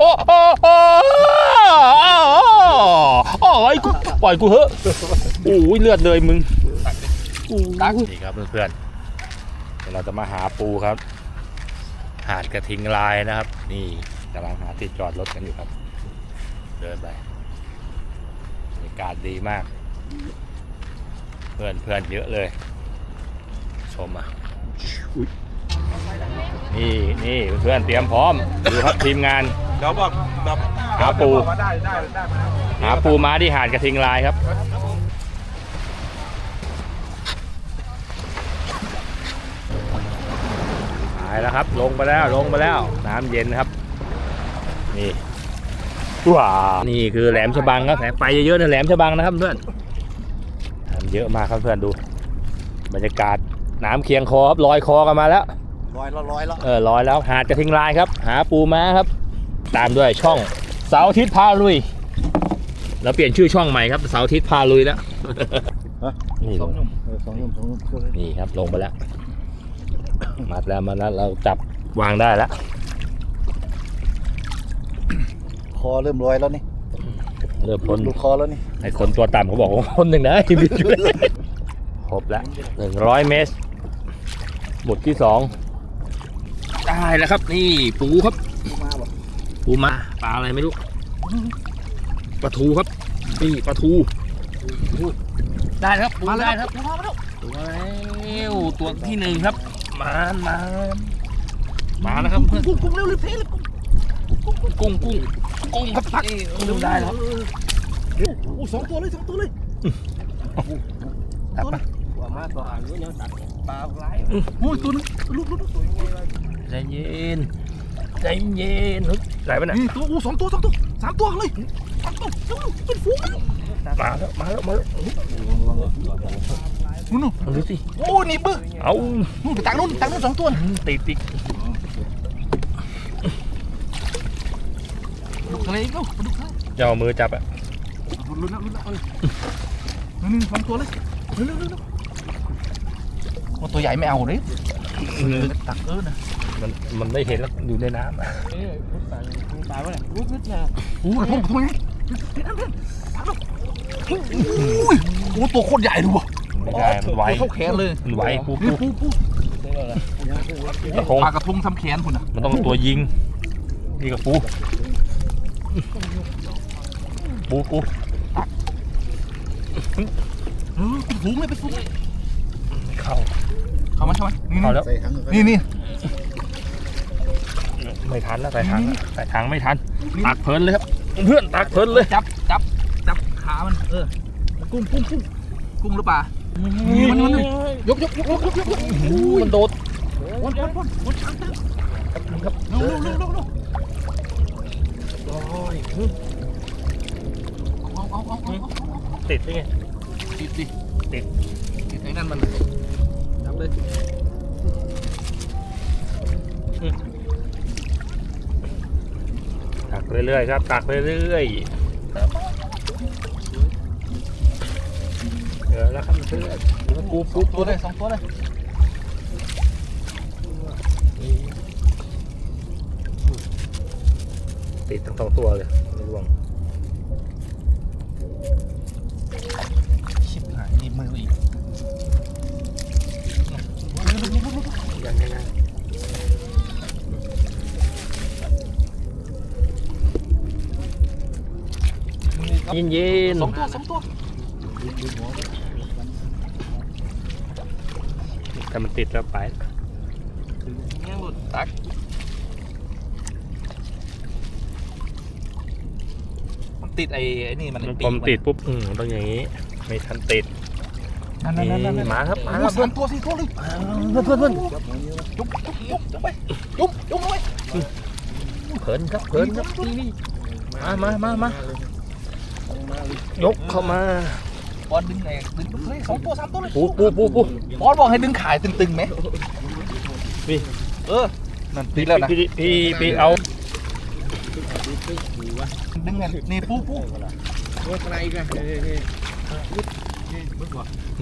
โอ้โอ้โอ้โอ้ยกูปล่อยกูเถอะโอ้ยเลือดเลยมึงตักนี่ครับเพื่อนๆเดี๋ยวเราจะมาหาปูครับ หาดกระทิงลายนะครับ นี่กำลังหาที่จอดรถกันอยู่ครับ เดินไปบรรยากาศดีมาก เพื่อนเพื่อนเยอะเลย ชมอะนี่นี่เพื่อนเตรียมพร้อมดูครับทีมงาน เดี๋ยวบอกแบบหาปูว่าได้ได้ได้มาหาปูม้าที่หาดกระทิงลายครับ หายแล้วครับ ลงไปแล้วลงไปแล้ว น้ำเย็นครับ นี่ว้าวนี่คือแหลมฉบังครับแสงไฟเยอะๆนะแหลมฉบังนะครับเพื่อนน้ำเยอะมากครับเพื่อนดู บรรยากาศน้ำเคียงคอครับลอยคอกันมาแล้ว ร้อยละร้อยละ เออลอยแล้วหาดกระทิงลายครับ หาปูม้าครับ ตามด้วยช่องเสาร์อาทิตย์พาลุย เราเปลี่ยนชื่อช่องใหม่ครับเสาร์อาทิตย์พาลุยแล้วนี่ลงเออสองนุ่มสองนุ่มนี่ครับลงไปแล้วมัดแล้วมาแล้วเราจับวางได้แล้วคอเริ่มร้อยแล้วนี่เริ่มพ้นดูคอแล้วนี่ไอ้คนตัวต่ำเขาบอกว่าพ้นหนึ่งนะชีวิตครบแล้วหนึ่งร้อยเมตรหมุดที่สองได้แล้วครับ นี่ปูครับมาบอก ปูมาปลาอะไรไม่รู้ปลาทูครับนี่ปลาทูได้ครับปูได้ครับตัวแล้วตัวที่หนึ่งครับ มามามาแล้วครับเพื่อนกุ้งกุ้งเร็วเลยเพลเลยกุ้งกุ้งกุ้งครับตักดูได้แล้วครับโอ้สองตัวเลยสองตัวเลยตักมาว่ามาต่ออ่างนี้เนี่ยตัดปลาไหลโอ้ยตัวนึงลูกลูกใจเย็น ใจเย็นเฮ้ยไหลไปไหนนี่ตัวโอ้สองตัวสองตัวสามตัวเลยสามตัวเร็วเป็นฝูงเลยมาแล้วมาแล้วมาแล้วนู่นนู่นเอาดูสิโอ้นี่บึ้งเอานู่นตักนู่นตักนู่นสองตัวติดติดดุกทะเลอีกแล้วดุกทะเลจะเอามือจับอะลุ้นแล้วลุ้นแล้วเออนี่สองตัวเลยเร็วเร็วเร็วว่าตัวใหญ่ไม่เอาเลยตักเออนะ มันมันไม่เห็นแล้วอยู่ในน้ำอะตายวะเนี่ยรู้ขึ้นนะโอ้กระทงกระทงไงเห็นน้ำเห็นตักแล้วโอ้ยโอ้ตัวโคตรใหญ่ดูว่ะไม่ได้มันไวเท่าแขนเลยมันไวปูปูปูปูกระทงปลากระทงทำแขนคุณอะมันต้องตัวยิงนี่กับปูปูปูเออเป็นฝูงเลยเป็นฝูงเลยเข้าเข้ามาเข้ามานี่นี่นี่ ไม่ทันแล้วใส่ถังใส่ถังไม่ทันตักเพลินเลยครับเพื่อนตักเพลินเลยจับจับจับขามันเออกุ้งกุ้งกุ้งกุ้งหรือเปล่ามันมันยกยกยกยกยกยกมันโดดวนวนวนวนช้างช้างครับเร็วเร็วเร็วเร็วเร็วเอาเอาเอาเอาเอาติดได้ไงติดดิติดติดไอ้นั่นมันจับเลย ตัก เรื่อยๆครับตักเรื่อยๆเออแล้วครับเพื่อนปูปูตัวเลยสองตัวเลยติดทั้งสองตัวเลยร่วง เย็นเย็นสองตัวสองตัวถ้ามันติดแล้วไปเนี่ยหลุดตักมันติดไอ้ไอ้นี่มันมันพอมนติดปุ๊บอืมต้องอย่างนี้ไม่ทันติดนั่นนั่นนั่นนั่นมาครับมามาครับ สามตัวสี่ตัวเลยเพื่อนเพื่อนเพื่อนจุ๊บจุ๊บจุ๊บจุ๊บไปจุ๊บจุ๊บไปเผินครับเผินครับนี่นี่มามามามา ยกเข้ามาบอลดึงแรงดึงเลยสองตัวสามตัวเลยปูปูปูปูบอลบอกให้ดึงขายตึงๆไหมนี่เออนั่นติดแล้วนะพี่พี่พี่เอาดึงไงนี่ปูปู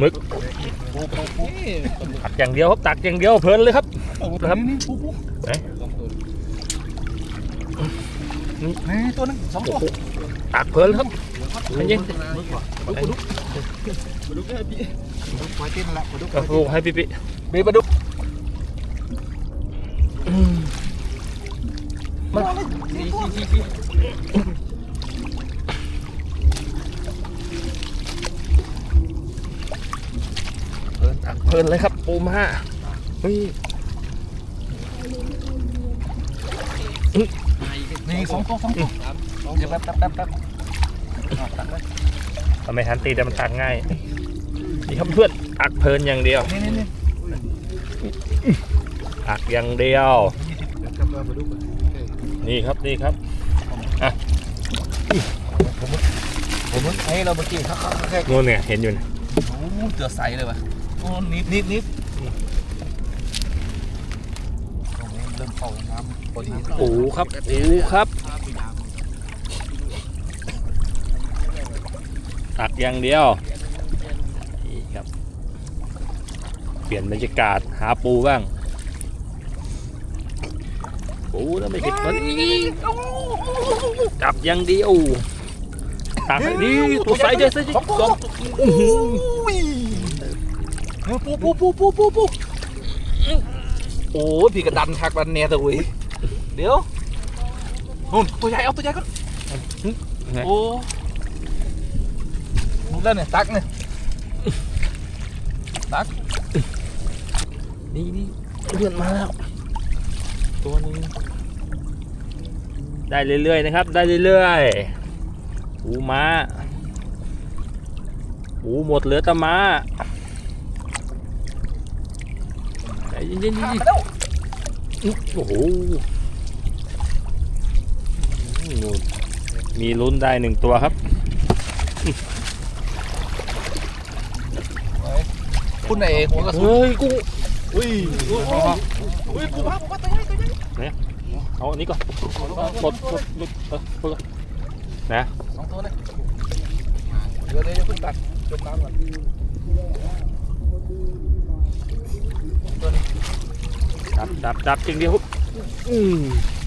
มึกปูปูปูตักอย่างเดียวครับตักอย่างเดียวเพลินเลยครับครับนี่ปูปูไหนนี่ตัวนึงสองตัวตักเพลินครับ มันเย็นปลาดุกปลาดุกปลาดุกให้พี่ปลาดุกไว้เต้นละปลาดุกกับลูกให้พี่พี่เบปลาดุกมันชี้ชี้ชี้เพลินตักเพลินเลยครับ ปูมาเฮ้ยนี่สองตัวสองตัวเดี๋ยวแป๊บแป๊บแป๊บแป๊บตักเลย ทำไมทันตีแต่มันตักง่าย นี่ครับเพื่อนตักเพลินอย่างเดียว นี่นี่นี่ตักอย่างเดียวเดี๋ยวกลับมาปลาดุกนี่ครับนี่ครับผมว่าไอ้เราเมื่อกี้เขาเขาแค่นู่นเนี่ยเห็นอยู่นะโอ้เตือใสเลยวะโอ้นิดนิดนิดเริ่มเข้าน้ำพอดีปูครับปูครับ ตักอย่างเดียวนี่ครับ เปลี่ยนบรรยากาศหาปูบ้างปูแล้วไม่เก็บมันจับอย่างเดียวตักให้ดีตัวใสเด้อใสเด้อสองตัวโอ้โหปูปูปูปูปูปูโอ้ยพี่กระดันคักบันเนียตัวเว้ยเดี๋ยวนู่นตัวใหญ่เอาตัวใหญ่ก่อนโอ้ ลุกแล้วเนี่ยตักเนี่ยตักนี่นี่เลื่อนมาแล้ว ตัวหนึงได้เรื่อยๆนะครับ ได้เรื่อยๆปูม้าปูหมดเหลือแต่ม้าใจเย็นๆข้ามๆไปแล้วโอ้โหนู่นมีลุ้นได้หนึ่งตัวครับ คุณไอ้หัวกระสุนเฮ้ยกุ้งอุ้ยอุ้ยอุ้ยปูพาปูพาตัวใหญ่ตัวใหญ่เอาอันนี้ก่อนกดกดกดเออเปิดนะสองตัวเลยเดี๋ยวเดี๋ยวเพิ่งตัดจมน้ำก่อนตัวนี้จับจับจับจริงเดียวอืม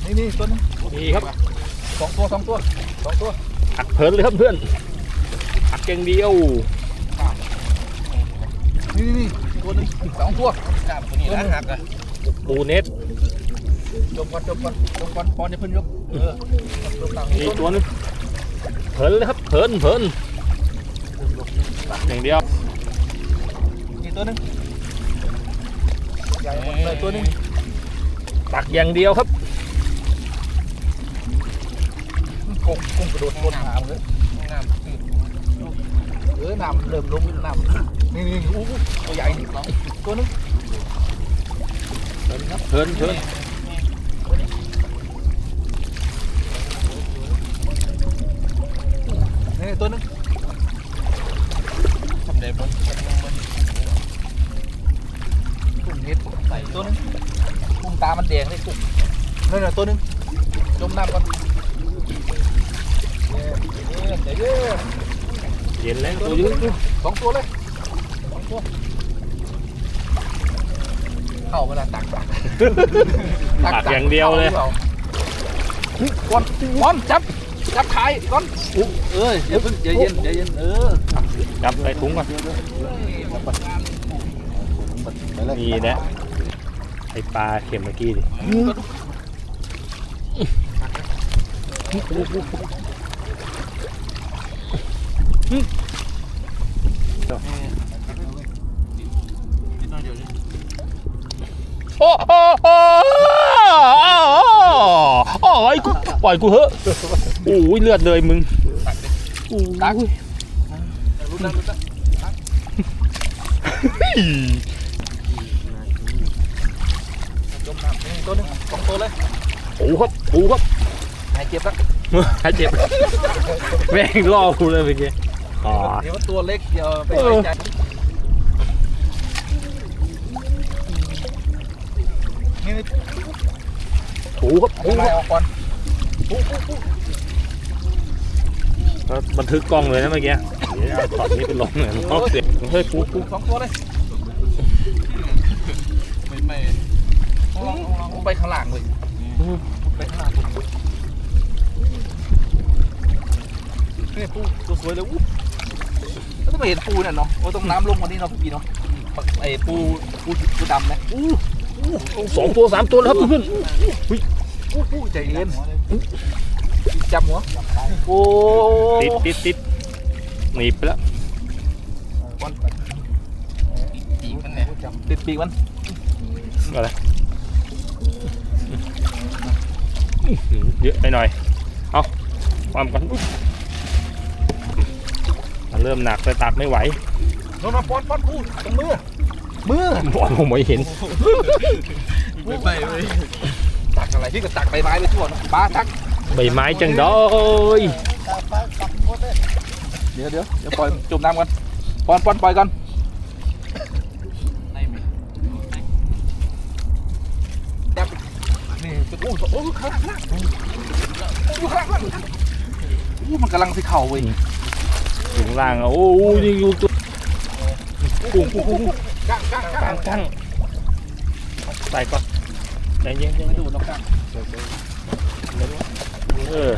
นี่นี่ตัวนี้นี่ครับสองตัวสองตัวสองตัวอักเพลินเลยครับเพื่อนอักอย่างเดียว นี่นี่นี่ตัวหนึงสองตัวจับตัวนี้นะหักอะปูเน็ตจมก่อนจมก่อนจมก่อนพอจะเพิ่นยกเออจมต่างนี่ตัวนึงเพลินเลยครับเพลินเพลินอักอย่างเดียวนี่ตัวหนึงใหญ่หมดเลยตัวหนึงตักอย่างเดียวครับกุ้งกุ้งกระโดดบนน้ำเลยน้ำตื้นเออน้ำเริ่มลงน้ำ นี่นี่อู้หูตัวใหญ่นี่ตัวนึงเพลินครับเพลินเพลินนี่ตัวนึงทำได้บนกุ้งเน็ตใส่ตัวนึงกุ้งตามันแดงเลยกุ้งนั่นน่ะตัวนึงจมน้ำก่อนเดี๋ยวเดี๋ยวเดี๋ยวเย็นแล้วตัวยอะสองตัวเลย เข้าเวลาตักตักตักอย่างเดียวเลยก้อนก้อนจับจับขายก้อนเอออย่าเพิ่งใจเย็นใจเย็นเออจับใส่ถุงก่อนนี่แหละไอปลาเข็มเมื่อกี้ดิ โอ้โหโอ้โหไอ้กูปล่อยกูเหอะโอ้ยเลือดเลยมึงโอ้ยตักรู้นะรู้นะจมน้ำตัวหนึงสองตัวเลยครับปูครับหายเจ็บแล้วหายเจ็บแม่งล่อกูเลยเมื่อกี้เดี๋ยวตัวเล็กเดี๋ยวไปไว้ใจ นี่นี่ปูครับปูเอาคลายรับออกก่อนปุ๊บปุ๊บปุ๊บบันทึกกล้องเลยนะเมื่อกี้เดี๋ยวเอาช็อตนี้ไปลงเลยลองเสียงเฮ้ยปูปูสองตัวเลยไม่ไม่ต้องลองต้องลองไปข้างล่างเลยไปข้างล่างนี่ปูตัวสวยเลยอู้แล้วไม่เห็นปูเนี่ยเนาะโอ้ต้องน้ำลงวันนี้เนาะพี่เนาะไอ้ปูปูปูดำนะอู้อู้ สองตัวสามตัวแล้วครับเพื่อนอู้อู้ใจเย็นจับหัวโอ้ติดติดติดหนีบไปแล้วปีกมันเนี่ยติดปีกมันอะไรอื้อหือเยอะไปหน่อย เอาความกันอุ๊ยมันเริ่มหนักแต่ตักไม่ไหวโน่นมาป้อนป้อนปูตรงมือ มือบอลผมไม่เห็นไปไปเลยตักอะไรพี่ก็ตักใบไม้ไปทั่วเนอะปลาตักใบไม้จังดอยเดี๋ยวเดี๋ยวเดี๋ยวปล่อยจุ่มน้ำกันป้อนป้อนปล่อยก่อนจับนี่โอ้โหโอ้โหข้างล่างข้างล่างโอ้โหข้างล่างโอ้โหมันกำลังสิเข่าเว้ยถึงล่างอะโอ้ยนี่อยู่ตัวกุ้งกุ้งกุ้ง กั้งกั้งกั้งตั้งใส่ก่อนใจเย็นใจไม่เย็นดูนกก้งเออ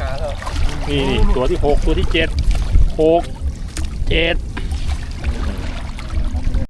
นี่ตัวที่หกตัวที่เจ็ดหกเจ็ด